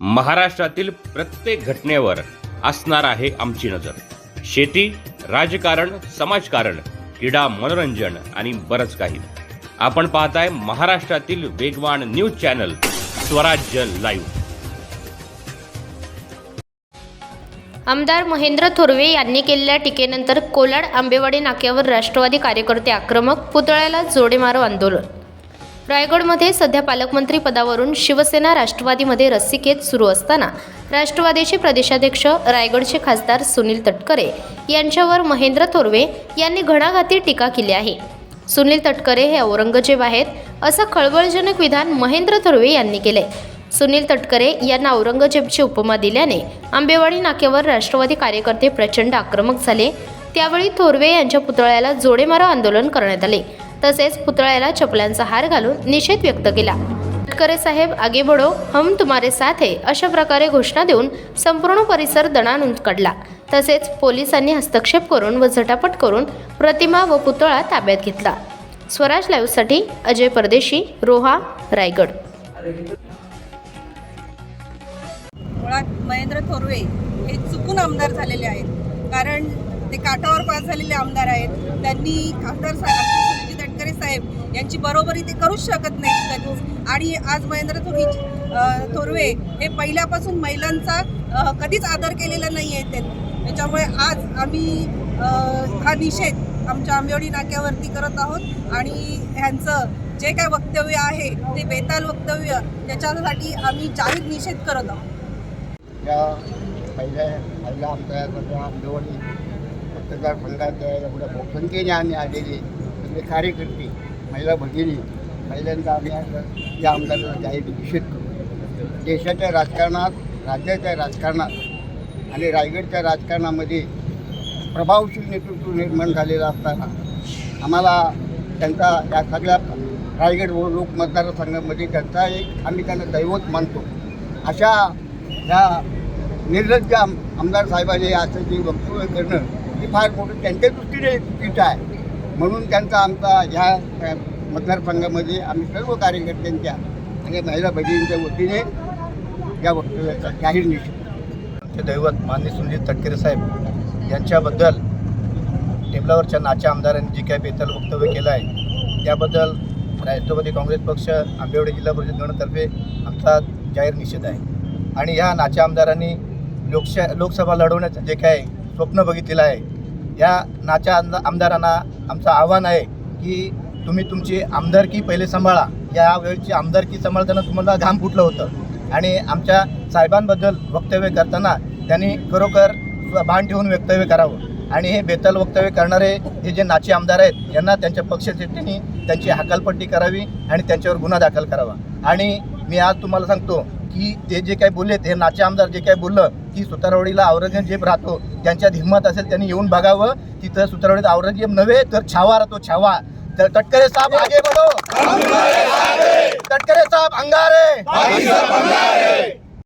महाराष्ट्रातील प्रत्येक घटनेवर असणार आहे आमची नजर. शेती राजकारण समाजकारण क्रीडा मनोरंजन आणि बरंच काही. आपण पाहताय महाराष्ट्रातील वेगवान न्यूज चॅनल स्वराज्य लाईव्ह. आमदार महेंद्र थोरवे यांनी केलेल्या टीकेनंतर कोलाड आंबेवाडी नाक्यावर राष्ट्रवादी कार्यकर्ते आक्रमक पुतळ्याला जोडेमारो आंदोलन. रायगडमध्ये सध्या पालकमंत्री पदावरून शिवसेना राष्ट्रवादीमध्ये रस्सीखेच सुरू असताना राष्ट्रवादीचे प्रदेशाध्यक्ष रायगडचे खासदार सुनील तटकरे यांच्यावर महेंद्र थोरवे यांनी घणाघाती टीका केली आहे. सुनील तटकरे हे औरंगजेब आहेत असं खळबळजनक विधान महेंद्र थोरवे यांनी केले सुनील तटकरे यांना औरंगजेबची उपमा दिल्याने आंबेवाडी नाक्यावर राष्ट्रवादी कार्यकर्ते प्रचंड आक्रमक झाले. त्यावेळी थोरवे यांच्या पुतळ्याला जोडेमारा आंदोलन करण्यात आले. तसेच पुतळ्याला चपलांचा हार घालून निषेध व्यक्त केला. तटकरे साहेब आगे बढो हम तुम्हारे साथ हे अशा प्रकारे घोषणा देऊन संपूर्ण परिसर दणानून काढला. तसेच पोलिसांनी हस्तक्षेप करून व झटापट करून प्रतिमा व पुतळा ताब्यात घेतला. स्वराज लाईव्हसाठी अजय परदेशी रोहा रायगड. मुळात महेंद्र थोरवे हे चुकून आमदार झालेले आहेत. कारण ते काठावर पास झालेले आमदार आहेत. त्यांनी खासदार साहेब साहेब यांची बरोबरी ते करूच शकत नाही कधीच. आणि आज महेंद्र थोरवे थोरवे हे पहिल्यापासून महिलांचा कधीच आदर केलेला नाही आहे त्यांनी. त्याच्यामुळे आज आम्ही हा निषेध आमच्या आंबेवडी नाक्यावरती करत आहोत. आणि ह्यांचं जे काय वक्तव्य आहे ते बेताल वक्तव्य त्याच्यासाठी आम्ही जाहीर निषेध करत आहोत. या पहिल्या पहिल्या आमच्या म्हणजे आंबेवडी पत्रकार संघाच्या एवढ्या बहुसंख्येने आम्ही आलेली म्हणजे हे कार्यकर्ते महिला भगिनी पहिल्यांदा आम्ही या आमदाराला जाहीर निषेध करू देशाच्या राजकारणात राज्याच्या राजकारणात आणि रायगडच्या राजकारणामध्ये प्रभावशील नेतृत्व निर्माण झालेलं असताना आम्हाला त्यांचा या सगळ्या रायगड लोक मतदारसंघामध्ये त्यांचा एक आम्ही त्यांना दैवत मानतो. अशा ह्या निर्लज्ज आमदार साहेबांनी असं जे वक्तव्य करणं ही फार मोठं त्यांच्या दृष्टीने चुकीचं आहे. म्हणून त्यांचा आमचा ह्या मतदारसंघामध्ये आम्ही सर्व कार्यकर्त्यांच्या आणि महिला भगिनींच्या वतीने या वक्तव्याचा जाहीर निषेध आमचे दैवत माननीय सुनील तटकरे साहेब यांच्याबद्दल टेबलावरच्या नाच्या आमदारांनी जे काही बेताल वक्तव्य केलं आहे त्याबद्दल राष्ट्रवादी काँग्रेस पक्ष आंबेवाडी जिल्हा परिषद गणतर्फे आमचा जाहीर निषेध आहे. आणि ह्या नाच्या आमदारांनी लोकशा लोकसभा लढवण्याचं जे काय स्वप्न बघितलेलं आहे या नाच्या आमदारांना आमचं आव्हान आहे की तुम्ही तुमची आमदारकी पहिले सांभाळा. या वेळची आमदारकी सांभाळताना तुम्हाला घाम फुटलं होतं. आणि आमच्या साहेबांबद्दल वक्तव्य करताना त्यांनी खरोखर भान ठेवून वक्तव्य करावं. आणि हे बेताल वक्तव्य करणारे हे जे नाचे आमदार आहेत यांना त्यांच्या पक्षश्रेष्ठींनी त्यांची हकालपट्टी करावी आणि त्यांच्यावर गुन्हा दाखल करावा. आणि मी आज तुम्हाला सांगतो की ते जे काही बोललेत हे नाचे आमदार जे काही बोललं की सुतारवाडीला औरंगजेब राहतो. त्यांच्यात हिंमत असेल त्यांनी येऊन बघावं. तिथं सुतरवडीत औरंगजेब नव्हे तर छावा राहतो छावा. तर तटकरे साहेब आगे बढो. तटकरे साहेब अंगारे.